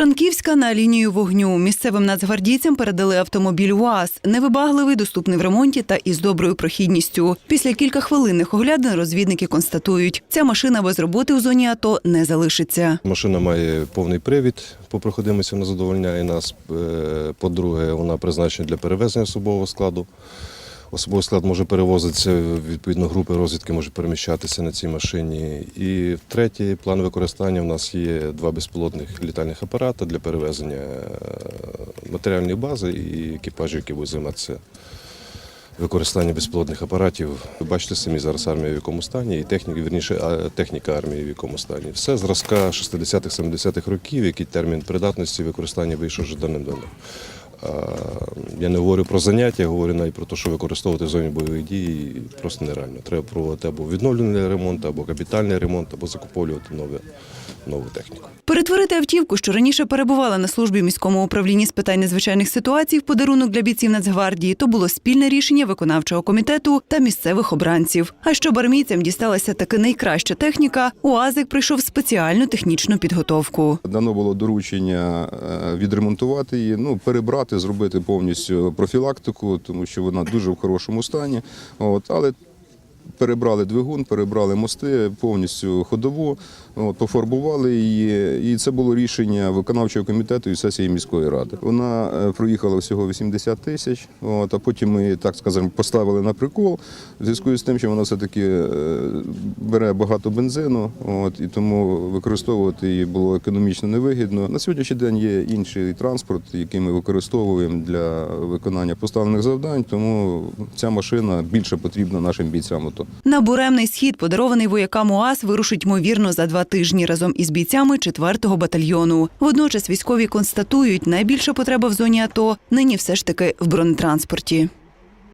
Франківська на лінію вогню. Місцевим нацгвардійцям передали автомобіль УАЗ. Невибагливий, доступний в ремонті та із доброю прохідністю. Після кількахвилинних оглядин розвідники констатують, ця машина без роботи у зоні АТО не залишиться. Машина має повний привід по проходимості, вона задовольняє нас. Е, По-друге, вона призначена для перевезення особового складу. Особовий склад може перевозитися, відповідно, групи розвідки можуть переміщатися на цій машині. І третій план використання у нас є два безпілотних літальних апарати для перевезення е, матеріальної бази і екіпажів, які будуть займатися використанням безпілотних апаратів. Ви бачите самі зараз армія в якому стані, і техніка, вірніше, техніка армії в якому стані. Все зразка 60-х, 70-х років, який термін придатності використання вийшов вже давним-давно. А, Я не говорю про заняття, я говорю навіть про те, що використовувати в зоні бойових дій просто нереально. Треба проводити або відновлений ремонт, або капітальний ремонт, або закуповувати нове, нову техніку. Перетворити автівку, що раніше перебувала на службі в міському управлінні з питань надзвичайних ситуацій, в подарунок для бійців Нацгвардії, то було спільне рішення виконавчого комітету та місцевих обранців. А щоб армійцям дісталася таки найкраща техніка, УАЗик пройшов спеціальну технічну підготовку. Дано було доручення е, відремонтувати її, ну перебрати, зробити повністю профілактику, тому що вона дуже в хорошому стані. От, але перебрали двигун, перебрали мости, повністю ходову, от, пофарбували її. І це було рішення виконавчого комітету і сесії міської ради. Вона е, проїхала всього 80 тисяч, а потім ми, так скажемо, поставили на прикол в зв'язку з тим, що вона все-таки е, бере багато бензину, от, і тому використовувати її було економічно невигідно. На сьогоднішній день є інший транспорт, який ми використовуємо для виконання поставлених завдань, тому ця машина більше потрібна нашим бійцям. АТО. На буремний схід, подарований воякам УАЗ, вирушить ймовірно за два тижні разом із бійцями 4-го батальйону. Водночас військові констатують, найбільша потреба в зоні АТО нині все ж таки в бронетранспорті.